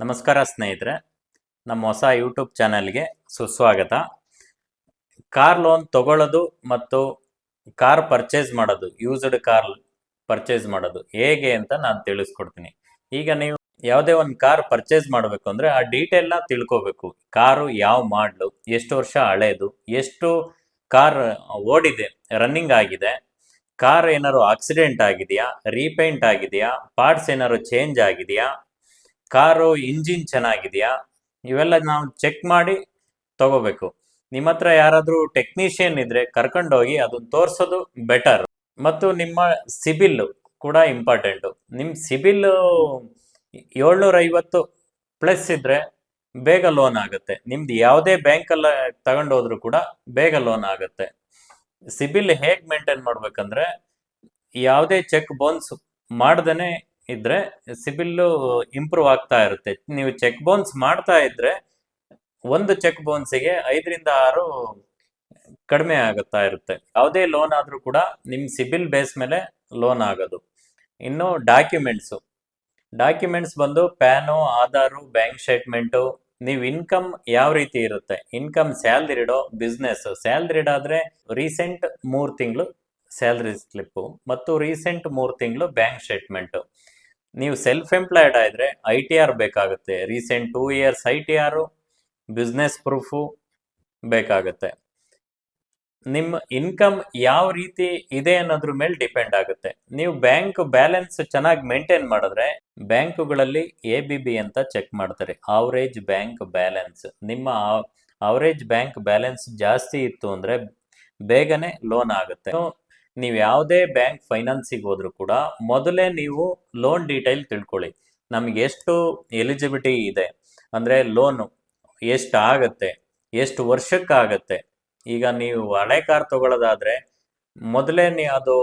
ನಮಸ್ಕಾರ ಸ್ನೇಹಿತರೆ, ನಮ್ಮ ಹೊಸ ಯೂಟ್ಯೂಬ್ ಚಾನಲ್ಗೆ ಸುಸ್ವಾಗತ. ಕಾರ್ ಲೋನ್ ತಗೊಳ್ಳೋದು ಮತ್ತು ಕಾರ್ ಪರ್ಚೇಸ್ ಮಾಡೋದು ಯೂಸ್ಡ್ ಕಾರ್ ಪರ್ಚೇಸ್ ಮಾಡೋದು ಹೇಗೆ ಅಂತ ನಾನು ತಿಳಿಸ್ಕೊಡ್ತೀನಿ. ಈಗ ನೀವು ಯಾವುದೇ ಒಂದು ಕಾರ್ ಪರ್ಚೇಸ್ ಮಾಡಬೇಕು ಅಂದರೆ ಆ ಡೀಟೇಲ್ನ ತಿಳ್ಕೋಬೇಕು. ಕಾರು ಯಾವ ಮಾಡಲು ಎಷ್ಟು ವರ್ಷ ಹಳೇದು, ಎಷ್ಟು ಕಾರ್ ಓಡಿದೆ ರನ್ನಿಂಗ್ ಆಗಿದೆ ಕಾರ್ ಏನಾದ್ರು ಆಕ್ಸಿಡೆಂಟ್ ಆಗಿದೆಯಾ ರೀಪೇಂಟ್ ಆಗಿದೆಯಾ ಪಾರ್ಟ್ಸ್ ಏನಾದ್ರು ಚೇಂಜ್ ಆಗಿದೆಯಾ ಕಾರು, ಇಂಜಿನ್ ಚೆನ್ನಾಗಿದೆಯಾ? ಇವೆಲ್ಲ ನಾವು ಚೆಕ್ ಮಾಡಿ ತಗೋಬೇಕು. ನಿಮ್ಮ ಹತ್ರ ಯಾರಾದರೂ ಟೆಕ್ನಿಷಿಯನ್ ಇದ್ರೆ ಕರ್ಕೊಂಡೋಗಿ ಅದನ್ನ ತೋರಿಸೋದು ಬೆಟರ್ ಮತ್ತು ನಿಮ್ಮ ಸಿಬಿಲ್ ಕೂಡ ಇಂಪಾರ್ಟೆಂಟು ನಿಮ್ಮ ಸಿಬಿಲ್ ಏಳ್ನೂರ ಐವತ್ತು ಪ್ಲಸ್ ಇದ್ರೆ ಬೇಗ ಲೋನ್ ಆಗುತ್ತೆ. ನಿಮ್ದು ಯಾವುದೇ ಬ್ಯಾಂಕಲ್ಲ ತಗೊಂಡೋದ್ರೂ ಕೂಡ ಬೇಗ ಲೋನ್ ಆಗುತ್ತೆ. ಸಿಬಿಲ್ ಹೇಗೆ ಮೇಂಟೈನ್ ಮಾಡ್ಬೇಕಂದ್ರೆ, ಯಾವುದೇ ಚೆಕ್ ಬೌನ್ಸ್ ಮಾಡ್ದೇನೆ ಇದ್ರೆ ಸಿಬಿಲ್ ಇಂಪ್ರೂವ್ ಆಗ್ತಾ ಇರುತ್ತೆ. ನೀವು ಚೆಕ್ ಬೌನ್ಸ್ ಮಾಡ್ತಾ ಇದ್ರೆ ಒಂದು ಚೆಕ್ ಬೌನ್ಸಿಗೆ ಐದರಿಂದ ಆರು ಕಡಿಮೆ ಆಗುತ್ತಾ ಇರುತ್ತೆ. ಯಾವುದೇ ಲೋನ್ ಆದ್ರೂ ಕೂಡ ನಿಮ್ಮ ಸಿಬಿಲ್ ಬೇಸ್ ಮೇಲೆ ಲೋನ್ ಆಗೋದು. ಇನ್ನು ಡಾಕ್ಯುಮೆಂಟ್ಸು ಡಾಕ್ಯುಮೆಂಟ್ಸ್ ಬಂದು ಪ್ಯಾನು, ಆಧಾರು ಬ್ಯಾಂಕ್ ಸ್ಟೇಟ್ಮೆಂಟು ನೀವು ಇನ್ಕಮ್ ಯಾವ ರೀತಿ ಇರುತ್ತೆ? ಇನ್ಕಮ್ ಸ್ಯಾಲ್ರಿಡೋ ಬಿಸ್ನೆಸ್ ಸ್ಯಾಲ್ರಿಡ್ ಆದರೆ ರೀಸೆಂಟ್ ಮೂರು ತಿಂಗಳು ಸ್ಯಾಲ್ರಿ ಸ್ಲಿಪ್ಪು ಮತ್ತು ರೀಸೆಂಟ್ ಮೂರು ತಿಂಗಳು ಬ್ಯಾಂಕ್ ಸ್ಟೇಟ್ಮೆಂಟು ನೀವು ಸೆಲ್ಫ್ ಎಂಪ್ಲಾಯ್ಡ್ ಆದರೆ ಐ ಟಿ ಆರ್ ಬೇಕಾಗುತ್ತೆ. Recent two years I T R business proof ಬೇಕಾಗುತ್ತೆ. ನಿಮ್ಮ ಇನ್ಕಮ್ ಯಾವ ರೀತಿ ಇದೆ ಅನ್ನೋದ್ರ ಮೇಲೆ ಡಿಪೆಂಡ್ ಆಗುತ್ತೆ. ನೀವು ಬ್ಯಾಂಕ್ ಬ್ಯಾಲೆನ್ಸ್ ಚೆನ್ನಾಗಿ ಮೇಂಟೈನ್ ಮಾಡಿದ್ರೆ ಬ್ಯಾಂಕುಗಳಲ್ಲಿ ಎ ಬಿ ಬಿ ಅಂತ ಚೆಕ್ ಮಾಡ್ತಾರೆ. ಅವರೇಜ್ ಬ್ಯಾಂಕ್ ಬ್ಯಾಲೆನ್ಸ್ ನಿಮ್ಮ ಅವರೇಜ್ ಬ್ಯಾಂಕ್ ಬ್ಯಾಲೆನ್ಸ್ ಜಾಸ್ತಿ ಇತ್ತು ಅಂದ್ರೆ ಬೇಗನೆ ಲೋನ್ ಆಗುತ್ತೆ. ನೀವು ಯಾವುದೇ ಬ್ಯಾಂಕ್ ಫೈನಾನ್ಸಿಗೆ ಹೋದರೂ ಕೂಡ ಮೊದಲೇ ನೀವು ಲೋನ್ ಡೀಟೈಲ್ ತಿಳ್ಕೊಳ್ಳಿ. ನಮಗೆ ಎಷ್ಟು ಎಲಿಜಿಬಿಲಿಟಿ ಇದೆ? ಅಂದರೆ ಲೋನು ಎಷ್ಟು ಆಗತ್ತೆ? ಎಷ್ಟು ವರ್ಷಕ್ಕಾಗತ್ತೆ? ಈಗ ನೀವು ಹಳೆ ಕಾರ್ ತಗೊಳ್ಳೋದಾದ್ರೆ ಮೊದಲೇ ನೀ ಅದು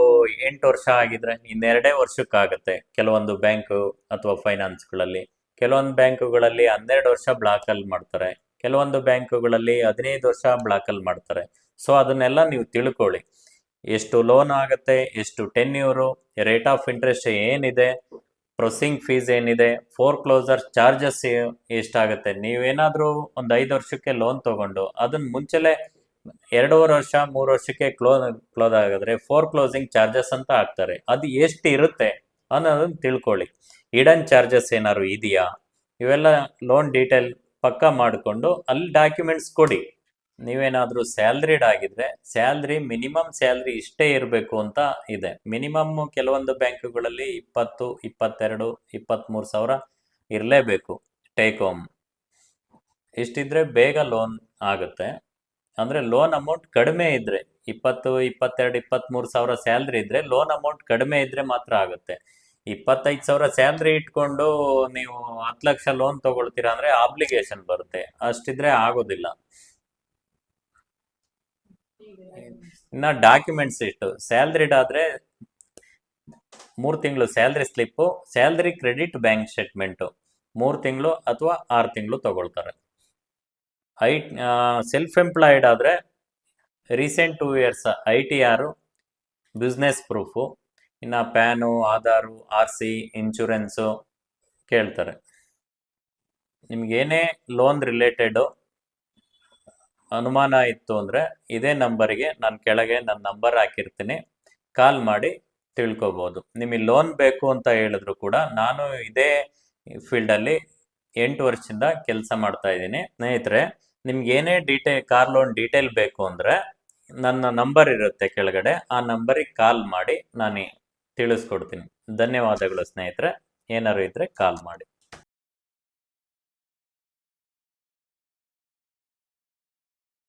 ಎಂಟು ವರ್ಷ ಆಗಿದ್ರೆ ಇನ್ನೆರಡೇ ವರ್ಷಕ್ಕಾಗತ್ತೆ ಕೆಲವೊಂದು ಬ್ಯಾಂಕು ಅಥವಾ ಫೈನಾನ್ಸ್ಗಳಲ್ಲಿ ಕೆಲವೊಂದು ಬ್ಯಾಂಕುಗಳಲ್ಲಿ ಹನ್ನೆರಡು ವರ್ಷ ಬ್ಲಾಕಲ್ಲಿ ಮಾಡ್ತಾರೆ. ಕೆಲವೊಂದು ಬ್ಯಾಂಕುಗಳಲ್ಲಿ ಹದಿನೈದು ವರ್ಷ ಬ್ಲಾಕಲ್ಲಿ ಮಾಡ್ತಾರೆ. ಸೊ ಅದನ್ನೆಲ್ಲ ನೀವು ತಿಳ್ಕೊಳ್ಳಿ. ಎಷ್ಟು ಲೋನ್ ಆಗುತ್ತೆ, ಎಷ್ಟು ಟೆನ್ಯೂರು ರೇಟ್ ಆಫ್ ಇಂಟ್ರೆಸ್ಟ್ ಏನಿದೆ ಪ್ರೊಸೆಸಿಂಗ್ ಫೀಸ್ ಏನಿದೆ ಫೋರ್ ಕ್ಲೋಸರ್ ಚಾರ್ಜಸ್ ಎಷ್ಟಾಗುತ್ತೆ. ನೀವೇನಾದರೂ ಒಂದು ಐದು ವರ್ಷಕ್ಕೆ ಲೋನ್ ತಗೊಂಡು ಅದನ್ನ ಮುಂಚೆಲೆ ಎರಡೂವರೆ ವರ್ಷ, ಮೂರು ವರ್ಷಕ್ಕೆ ಕ್ಲೋ ಕ್ಲೋಸ್ ಆಗಿದ್ರೆ ಫೋರ್ ಕ್ಲೋಸಿಂಗ್ ಚಾರ್ಜಸ್ ಅಂತ ಹಾಕ್ತಾರೆ. ಅದು ಎಷ್ಟು ಇರುತ್ತೆ ಅನ್ನೋದನ್ನ ತಿಳ್ಕೊಳ್ಳಿ. ಇಡನ್ ಚಾರ್ಜಸ್ ಏನಾದ್ರು ಇದೆಯಾ? ಇವೆಲ್ಲ ಲೋನ್ ಡೀಟೇಲ್ ಪಕ್ಕಾ ಮಾಡಿಕೊಂಡು ಅಲ್ಲಿ ಡಾಕ್ಯುಮೆಂಟ್ಸ್ ಕೊಡಿ. ನೀವೇನಾದರೂ ಸ್ಯಾಲ್ರಿಡ್ ಆಗಿದ್ರೆ ಸ್ಯಾಲ್ರಿ ಮಿನಿಮಮ್ ಸ್ಯಾಲ್ರಿ ಇಷ್ಟೇ ಇರಬೇಕು ಅಂತ ಇದೆ. ಮಿನಿಮಮ್ ಕೆಲವೊಂದು ಬ್ಯಾಂಕುಗಳಲ್ಲಿ ಇಪ್ಪತ್ತು, ಇಪ್ಪತ್ತೆರಡು ಇಪ್ಪತ್ತ್ಮೂರು ಸಾವಿರ ಇರಲೇಬೇಕು ಟೇಕ್ ಹೋಮ್ ಇಷ್ಟಿದ್ರೆ ಬೇಗ ಲೋನ್ ಆಗುತ್ತೆ. ಅಂದರೆ ಲೋನ್ ಅಮೌಂಟ್ ಕಡಿಮೆ ಇದ್ರೆ, ಇಪ್ಪತ್ತು, ಇಪ್ಪತ್ತೆರಡು ಇಪ್ಪತ್ತ್ಮೂರು ಸಾವಿರ ಸ್ಯಾಲ್ರಿ ಇದ್ರೆ ಲೋನ್ ಅಮೌಂಟ್ ಕಡಿಮೆ ಇದ್ರೆ ಮಾತ್ರ ಆಗುತ್ತೆ. ಇಪ್ಪತ್ತೈದು ಸಾವಿರ ಸ್ಯಾಲ್ರಿ ಇಟ್ಕೊಂಡು ನೀವು ಹತ್ತು ಲಕ್ಷ ಲೋನ್ ತಗೊಳ್ತೀರಾ ಅಂದ್ರೆ ಆಬ್ಲಿಗೇಷನ್ ಬರುತ್ತೆ. ಅಷ್ಟಿದ್ರೆ ಆಗೋದಿಲ್ಲ. ಇನ್ನ ಡಾಕ್ಯುಮೆಂಟ್ಸ್ ಇಷ್ಟು. ಸ್ಯಾಲ್ರಿಡ್ ಆದ್ರೆ ಮೂರು ತಿಂಗಳು salary slip salary credit bank statement ಮೂರು ತಿಂಗಳು ಅಥವಾ ಆರು ತಿಂಗಳು ತಗೊಳ್ತಾರೆ. ಐ ಸೆಲ್ಫ್ ಎಂಪ್ಲಾಯ್ಡ್ ಆದ್ರೆ recent two years I T R business proof ಇನ್ನ PAN Aadhaar, R C insurance ಕೇಳ್ತಾರೆ. ನಿಮ್ಗೇನೇ ಲೋನ್ ರಿಲೇಟೆಡು ಅನುಮಾನ ಇತ್ತು ಅಂದರೆ ಇದೇ ನಂಬರಿಗೆ ನಾನು ಕೆಳಗೆ ನನ್ನ ನಂಬರ್ ಹಾಕಿರ್ತೀನಿ. ಕಾಲ್ ಮಾಡಿ ತಿಳ್ಕೊಬೋದು. ನಿಮಗೆ ಲೋನ್ ಬೇಕು ಅಂತ ಹೇಳಿದ್ರು ಕೂಡ ನಾನು ಇದೇ ಫೀಲ್ಡಲ್ಲಿ ಎಂಟು ವರ್ಷದಿಂದ ಕೆಲಸ ಮಾಡ್ತಾ ಇದ್ದೀನಿ. ಸ್ನೇಹಿತರೆ, ನಿಮ್ಗೆ ಏನೇ ಡೀಟೇಲ್ ಕಾರ್ ಲೋನ್ ಡೀಟೇಲ್ ಬೇಕು ಅಂದರೆ ನನ್ನ ನಂಬರ್ ಇರುತ್ತೆ ಕೆಳಗಡೆ. ಆ ನಂಬರಿಗೆ ಕಾಲ್ ಮಾಡಿ ನಾನು ತಿಳಿಸ್ಕೊಡ್ತೀನಿ. ಧನ್ಯವಾದಗಳು ಸ್ನೇಹಿತರೆ. ಏನಾರು ಇದ್ದರೆ ಕಾಲ್ ಮಾಡಿ.